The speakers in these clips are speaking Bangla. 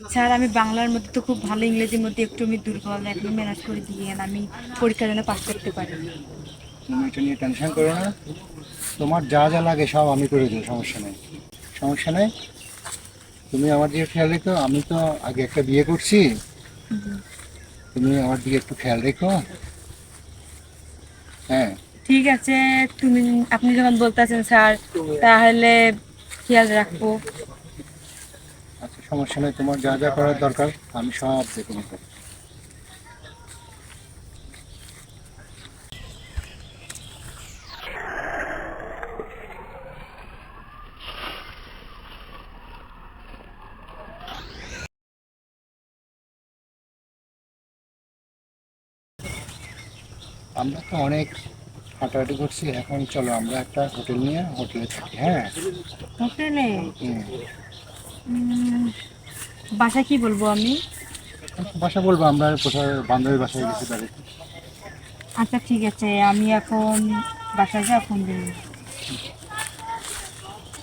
স্যার আমি বাংলার মধ্যে তো খুব ভালো ইংরেজির মধ্যে একটু আমি দুর্বল একটু ম্যানেজ করে দিয়ে আমি পরীক্ষা যেন পাস করতে পারি। তুমি এটা নিয়ে টেনশন করো না। তোমার যা যা লাগে সব আমি করে দেবো সমস্যা নেই। সমস্যা নেই? তুমি আমার দিকে খেয়াল রেখো আমি তো আগে একটা বিয়ে করছি। তুমি আমার দিকে একটু খেয়াল রেখো। হ্যাঁ। ঠিক আছে তুমি আপনি যখন বলতেছেন স্যার তাহলে খেয়াল রাখব। আচ্ছা সমস্যা নেই তোমার যা যা করার দরকার আমি সব দেখে নেব। আমরা তো অনেক হাঁটাহাঁটি করছি এখন চলো আমরা একটা হোটেল নিয়ে হোটেলে থাকি হ্যাঁ? হোটেলে? বাসা কি বলব আমি? বাসা বলব আমরা কোথাও বান্ধবীর বাসায় গেছি বেড়াতে আচ্ছা ঠিক আছে আমি এখন বাসায় যা ফোন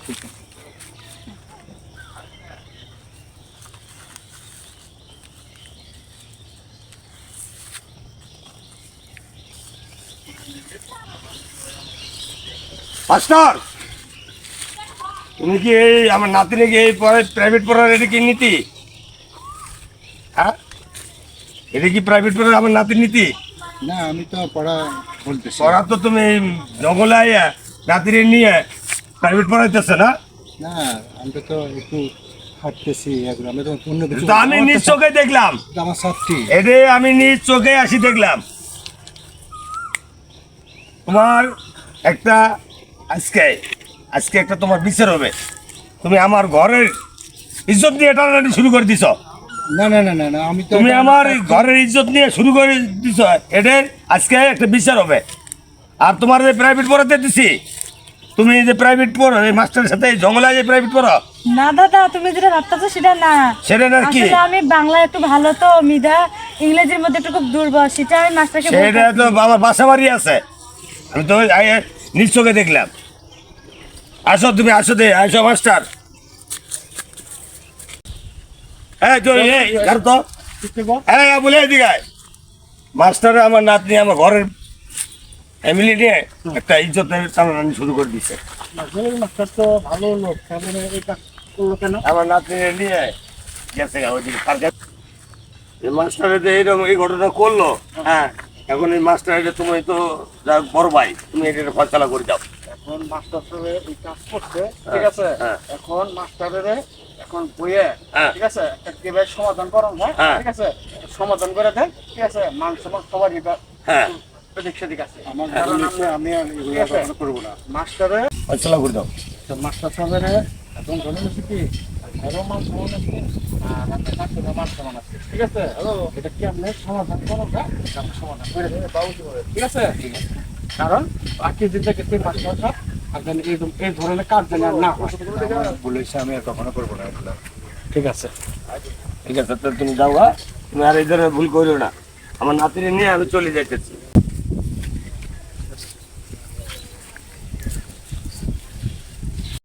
ঠিক মাস্টার! তুমি কি এই আমার নাতিনিকে এই পড়ে প্রাইভেট পড়ার এটা কি নীতি? হ্যাঁ? এটা কি প্রাইভেট পড়ার আমার নাতির নীতি? না আমি তো পড়া বলতেছি। পড়া তো তুমি জঙ্গলে আইয়া নাতিরে নিয়ে প্রাইভেট পড়াইতেছে না? না আমরা তো একটু হাঁটতেছি এগুলো তো অন্য কিছু আমি নিজ চোখে দেখলাম। আমার ছাত্রী এটা আমি নিজ চোখে আসি দেখলাম। তোমার একটা আজকে আজকে একটা তোমার বিচার হবে। তুমি আমার ঘরের ইজ্জত নিয়ে টানাটানি শুরু করে দিছ। না না না না না আমি তো তুমি আমার ঘরের ইজ্জত নিয়ে শুরু করে দিছ। এটার আজকে একটা বিচার হবে। আর তোমার যে প্রাইভেট পড়াতে দিছি তুমি যে প্রাইভেট পড়ো এই মাস্টারের সাথে জঙ্গলে যে প্রাইভেট পড়ো না দাদা তুমি যেটা ভাবতেছো সেটা না। সেটা না কি? আসলে আমি বাংলা একটু ভালো তো মিধা। ইংরেজির মধ্যে একটু খুব দুর্বল সেটা আমি মাস্টারকে সেটা তো আমার বাসা বাড়ি আছে। আমি তো আই- নিজ চোখে দেখলাম। আসো তুমি আসো দে আসো মাস্টার। মাস্টারে আমার নাতনি আমার ঘরের ফ্যামিলি নিয়ে একটা ইজ্জতের টানাটানি শুরু করে দিছে। আমার নাতনি নিয়ে গেছে এই মাস্টারে যে এইরকম এই ঘটনা করল হ্যাঁ। এখন এই মাস্টার এটা তুমি তো বড় ভাই তুমি এটা ফয়সলা করে দাও এখন মাস্টার সাহেব এই কাজ করছে ঠিক আছে? হ্যাঁ। এখন মাস্টারের এখন বইয়ে হ্যাঁ। ঠিক আছে? একটা কীভাবে সমাধান করুন হ্যাঁ? হ্যাঁ। ঠিক আছে? সমাধান করে দেন ঠিক আছে? মাংস মাংস সবারই হ্যাঁ। আছে। আমার কারণ আমি ঠিক আছে। করব না। মাস্টারে ফয়সলা করে দাও তো মাস্টার সাহেবের এখন ধরে নিচ্ছি কি মান আছে আর আপনার মান সমান আছে। ঠিক আছে? এটা কি আপনি সমাধান করুন সমাধান করে দেবেন বাবুজি করে ঠিক আছে? কারণ বাকি দিতে কি মাস্টার সাহেব আর যেন এই এই ধরনের কাজ যেন আর না হয়। বলেছি আমি আর কখনো করব না ঠিক আছে। ঠিক আছে তুমি যাও হ্যাঁ? তুমি আর এই ধরনের ভুল করিও না। আমার নাতিরে নিয়ে আমি চলে যাইতেছি।